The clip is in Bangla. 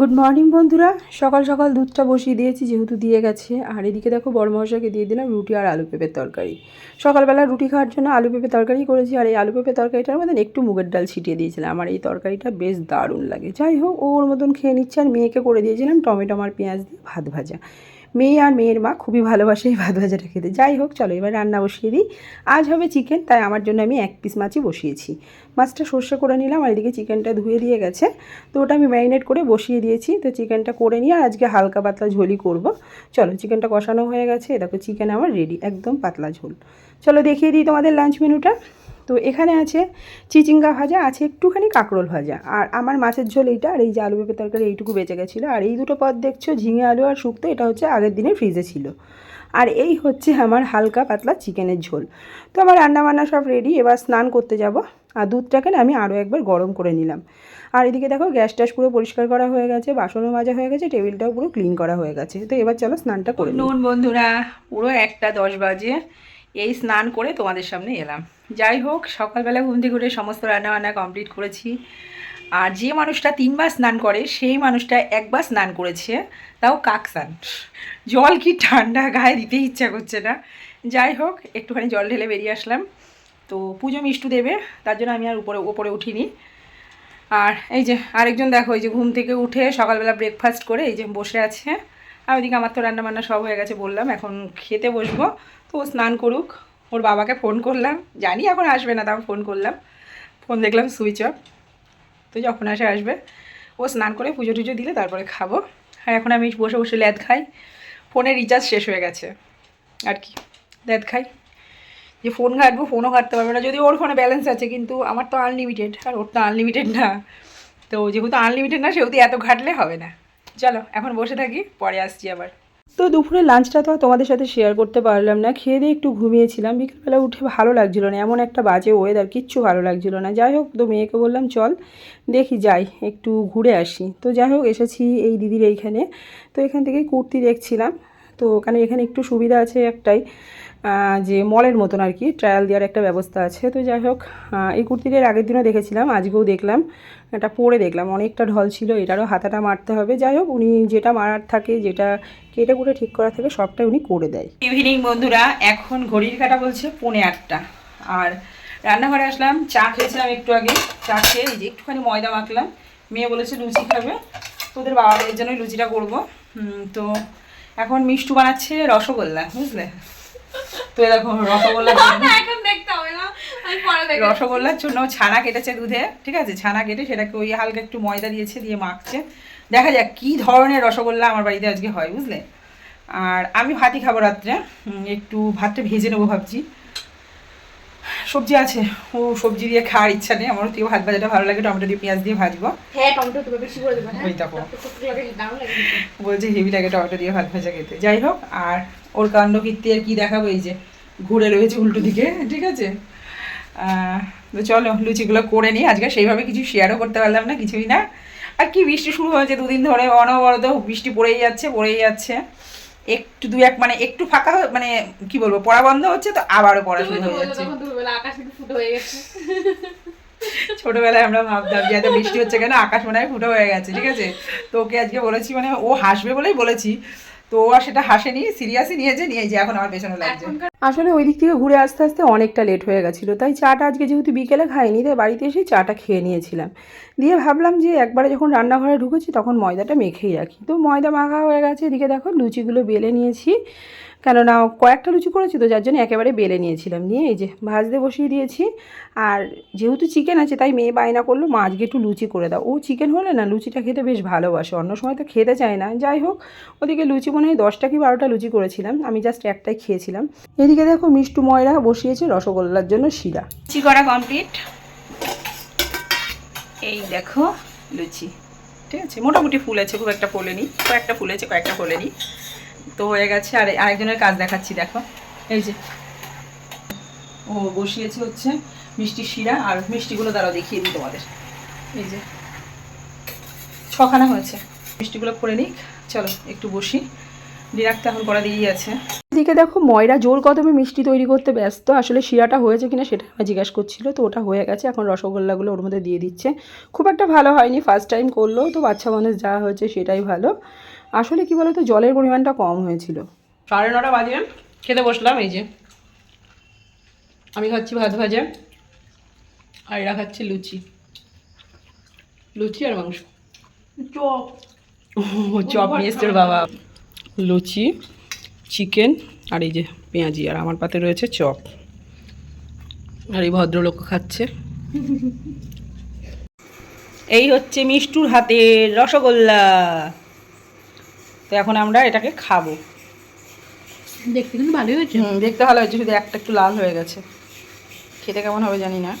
গুড মর্নিং বন্ধুরা। সকাল সকাল দুধটা বসিয়ে দিয়েছি, যেহেতু দিয়ে গেছে। আর এদিকে দেখো বড় মশাকে দিয়ে দিলাম রুটি আর আলু পেঁপের তরকারি। সকালবেলা রুটি খাওয়ার জন্য আলু পেঁপে তরকারি করেছি, আর এই আলু পেঁপে তরকারিটার মধ্যে একটু মুগের ডাল ছিটিয়ে দিয়েছিলাম। আমার এই তরকারিটা বেশ দারুণ লাগে। যাই হোক ওর মতন খেয়ে নিচ্ছে, আর মেয়েকে করে দিয়েছিলাম টমেটো, আমার পেঁয়াজ দিয়ে ভাত ভাজা। মেয়ে আর মেয়ের মা খুবই ভালোবাসে এই ভাত ভাজাটা খেতে। যাই হোক, চলো এবার রান্না বসিয়ে দিই। আজ হবে চিকেন, তাই আমার জন্য আমি এক পিস মাছই বসিয়েছি। মাছটা সর্ষে করে নিলাম, আর এদিকে চিকেনটা ধুয়ে দিয়ে গেছে। তো ওটা আমি ম্যারিনেট করে বসিয়ে দিয়েছি। তো চিকেনটা করে নিয়ে আজকে হালকা পাতলা ঝোলই করব। চলো, চিকেনটা কষানো হয়ে গেছে। দেখো, চিকেন আমার রেডি একদম পাতলা ঝোল। চলো দেখিয়ে দিই তোমাদের লাঞ্চ মেনুটা তো এখানে আছে চিচিঙ্গা ভাজা আছে একটুখানি কাঁকরোল ভাজা। আর আমার মাছের ঝোল এইটা আর এই যে আলু পেঁপে তরকারি এইটুকু বেঁচে গেছিল। আর এই দুটো পদ দেখছ ঝিঙে আলু আর শুক্তো এটা হচ্ছে আগের দিনের ফ্রিজে ছিল। আর এই হচ্ছে আমার হালকা পাতলা চিকেনের ঝোল। তো আমার রান্নাবান্না সব রেডি এবার স্নান করতে যাব। আর দুধটাকে আমি আরও একবার গরম করে নিলাম। আর এদিকে দেখো গ্যাস ট্যাস পুরো পরিষ্কার করা হয়ে গেছে বাসনও মাজা হয়ে গেছে টেবিলটাও পুরো ক্লিন করা হয়ে গেছে। তো এবার চলো স্নানটা করে নুন বন্ধুরা পুরো একটা দশ বাজে। এই স্নান করে তোমাদের সামনে এলাম। যাই হোক, সকালবেলা ঘুম থেকে উঠে সমস্ত রান্নাবান্না কমপ্লিট করেছি। আর যে মানুষটা তিনবার স্নান করে, সেই মানুষটা একবার স্নান করেছে, তাও কাক স্নান। জল কি ঠান্ডা, গায়ে দিতে ইচ্ছা করছে না। যাই হোক, একটুখানি জল ঢেলে বেরিয়ে আসলাম। তো পুজো মিষ্টু দেবে, তার জন্য আমি আর উপরে উপরে উঠিনি। আর এই যে আরেকজন দেখো, এই যে ঘুম থেকে উঠে সকালবেলা ব্রেকফাস্ট করে এই যে বসে আছে। আর ওইদিকে আমার তো রান্না বান্না সব হয়ে গেছে বললাম, এখন খেতে বসবো। তো ও স্নান করুক, ওর বাবাকে ফোন করলাম। জানি এখন আসবে না, তাও ফোন করলাম। ফোন দেখলাম সুইচ অফ তো যখন আসে, আসবে। ও স্নান করে পুজো টুজো দিলে তারপরে খাব। আর এখন আমি বসে বসে ল্যাদ খাই। ফোনের রিচার্জ শেষ হয়ে গেছে। আর কি, ল্যাদ খাই। যে ফোন ঘাটবো ফোনও ঘাটতে পারবে না। যদি ওর ফোনে ব্যালেন্স আছে, কিন্তু আমার তো আনলিমিটেড আর ওর তো আনলিমিটেড না। তো যেহেতু আনলিমিটেড না, সেহেতু এত ঘাটলে হবে না। চলো, এখন বসে থাকি, পরে আসছি আবার। তো দুপুরে লাঞ্চটা তো তোমাদের সাথে শেয়ার করতে পারলাম না, খেয়ে দিয়ে একটু ঘুমিয়েছিলাম, বিকেলবেলা উঠে ভালো লাগছিল না, এমন একটা বাজে ওয়েদার কিচ্ছু ভালো লাগছিল না। যাই হোক, তো মেয়েকে বললাম, চল, দেখি যাই, একটু ঘুরে আসি। তো যাই হোক, এসেছি এই দিদির এইখানে। তো এখান থেকেই কুর্তি দেখছিলাম, তো ওখানে এখানে একটু সুবিধা আছে একটাই যে মলের মতন আর কি ট্রায়াল দেওয়ার একটা ব্যবস্থা আছে। তো যাই হোক এই কুর্তিটার আগের দিনও দেখেছিলাম, আজকেও দেখলাম, এটা পরে দেখলাম, অনেকটা ঢল ছিল, এটারও হাতাটা মারতে হবে। যাই হোক, উনি যেটা মারার থাকে, যেটা কেটে কুটে ঠিক করা থাকে, সবটাই উনি করে দেয়। ইভিনিং বন্ধুরা, এখন ঘড়ির কাটা বলছে পৌনে আটটা। আর রান্নাঘরে আসলাম, চা খেয়েছিলাম একটু আগে, চা খেয়ে এই যে একটুখানি ময়দা মাখলাম। মেয়ে বলেছে লুচি খাবে, তোদের বাবাদের জন্যই লুচিটা করব। তো এখন মিষ্টু বানাচ্ছে রসগোল্লা, বুঝলে? তো দেখো রসগোল্লা এখন দেখতে হবে আমি পরে রসগোল্লার জন্য ছানা কেটেছে দুধে ঠিক আছে? ছানা কেটে সেটাকে ওই হালকা একটু ময়দা দিয়েছে দিয়ে মাখছে। দেখা যাক কী ধরনের রসগোল্লা আমার বাড়িতে আজকে হয় বুঝলে? আর আমি ভাতই খাব রাত্রে একটু ভাতটা ভেজে নেব ভাবছি। সবজি আছে। ও সবজি দিয়ে খাওয়ার ইচ্ছা নেই। আমার থেকে ভাত ভাজাটা ভালো লাগে টমেটো দিয়ে পেঁয়াজ দিয়ে ভাজবো। হ্যাঁ টমেটো তুমি বেশি করে দেবে হ্যাঁ? ওই দেখো। বলছে হেভি লাগে টমেটো দিয়ে ভাত ভাজা খেতে। যাই হোক আর ওর কাণ্ড কীর্তি আর কি দেখাবো এই যে ঘুরে রয়েছে উল্টো দিকে ঠিক আছে? তো চলো লুচিগুলো করে নিই। আজকে সেইভাবে কিছু শেয়ারও করতে পারলাম না কিছুই না। আর কি বৃষ্টি শুরু হয়েছে দুদিন ধরে অনবরত বৃষ্টি পড়েই যাচ্ছে পড়েই যাচ্ছে। একটু দু এক মানে একটু ফাঁকা মানে কি বলব পড়া বন্ধ হচ্ছে তো আবারও পড়া শুরু হয়ে যাচ্ছে। ছোটবেলায় আমরা ভাবতাম যে এত বৃষ্টি হচ্ছে কেন আকাশ মনে হয় ফুটো হয়ে গেছে ঠিক আছে? তো ওকে আজকে বলেছি মানে ও হাসবে বলেই বলেছি। তো আর সেটা হাসেনি সিরিয়াসই নিয়েছে নিয়েছে এখন আমার পেছনে লাগছে। আসলে ওই দিক থেকে ঘুরে আসতে আসতে অনেকটা লেট হয়ে গেছিল তাই চাটা আজকে যেহেতু বিকেলে খাইনি তাই বাড়িতে এসে চাটা খেয়ে নিয়েছিলাম। দিয়ে ভাবলাম যে একবারে যখন রান্নাঘরে ঢুকেছি তখন ময়দাটা মেখেই রাখি। তো ময়দা মাখা হয়ে গেছে এদিকে দেখো লুচিগুলো বেলে নিয়েছি। কেননা কয়েকটা লুচি করেছি তো যার জন্য একেবারে বেলে নিয়েছিলাম। নিয়ে এই যে ভাজতে বসিয়ে দিয়েছি। আর যেহেতু চিকেন আছে, তাই মেয়ে বায়না করল, মা, আজকে একটু লুচি করে দাও। ও চিকেন হলে না, লুচিটা খেতে বেশ ভালোবাসে। অন্য সময় তো খেতে চায় না। যাই হোক, ওদিকে লুচি মনে হয় দশটা কি বারোটা লুচি করেছিলাম। আমি জাস্ট একটাই খেয়েছিলাম। এদিকে দেখো মিষ্টু ময়রা বসিয়েছে রসগোল্লার জন্য শিরা। লুচি করা কমপ্লিট এই দেখো লুচি। ঠিক আছে? মোটামুটি ফুল আছে খুব একটা ফোলেনি। কয়েকটা ফুলেছে, কয়েকটা ফোলেনি। তো হয়ে গেছে, আর আরেকজনের কাজ দেখাচ্ছি, দেখো। এই যে। ও বসিয়েছে হচ্ছে মিষ্টি শিরা আর মিষ্টিগুলো দ্বারা দেখিয়ে দিই তোমাদের। এই যে। ছখানা হয়েছে। মিষ্টিগুলো করে নিক। চলো, একটু বসি। ডিনারটা এখন করা দিয়েই আছে। দিকে দেখো ময়রা জোর কদমে মিষ্টি তৈরি করতে ব্যস্ত। আসলে শিরাটা হয়েছে কিনা সেটা আমার জিজ্ঞাসা করছিল। তো ওটা হয়ে গেছে এখন রসগোল্লাগুলো ওর মধ্যে দিয়ে দিচ্ছে। খুব একটা ভালো হয়নি ফার্স্ট টাইম করল তো বাচ্চা মানুষ যা হয়েছে সেটাই ভালো। আসলে কি বলতো জলের পরিমাণটা কম হয়েছিল। সাড়ে নটা বাজে খেতে বসলাম এই যে। আমি খাচ্ছি ভাত ভাজা আর এরা খাচ্ছে লুচি। লুচি আর মাংস। চপ। চপ নিয়ে বাবা। লুচি। চিকেন আর এই যে পেঁয়াজি আর আমার পাতে রয়েছে চপ। আর এই ভদ্রলোক খাচ্ছে। এই হচ্ছে মিষ্টুর হাতের রসগোল্লা। তো এখন আমরা এটাকে খাব। দেখতে কিন্তু ভালোই হয়েছে। দেখতে ভালো হয়েছে শুধু একটা একটু লাল হয়ে গেছে। খেতে কেমন হবে জানি না।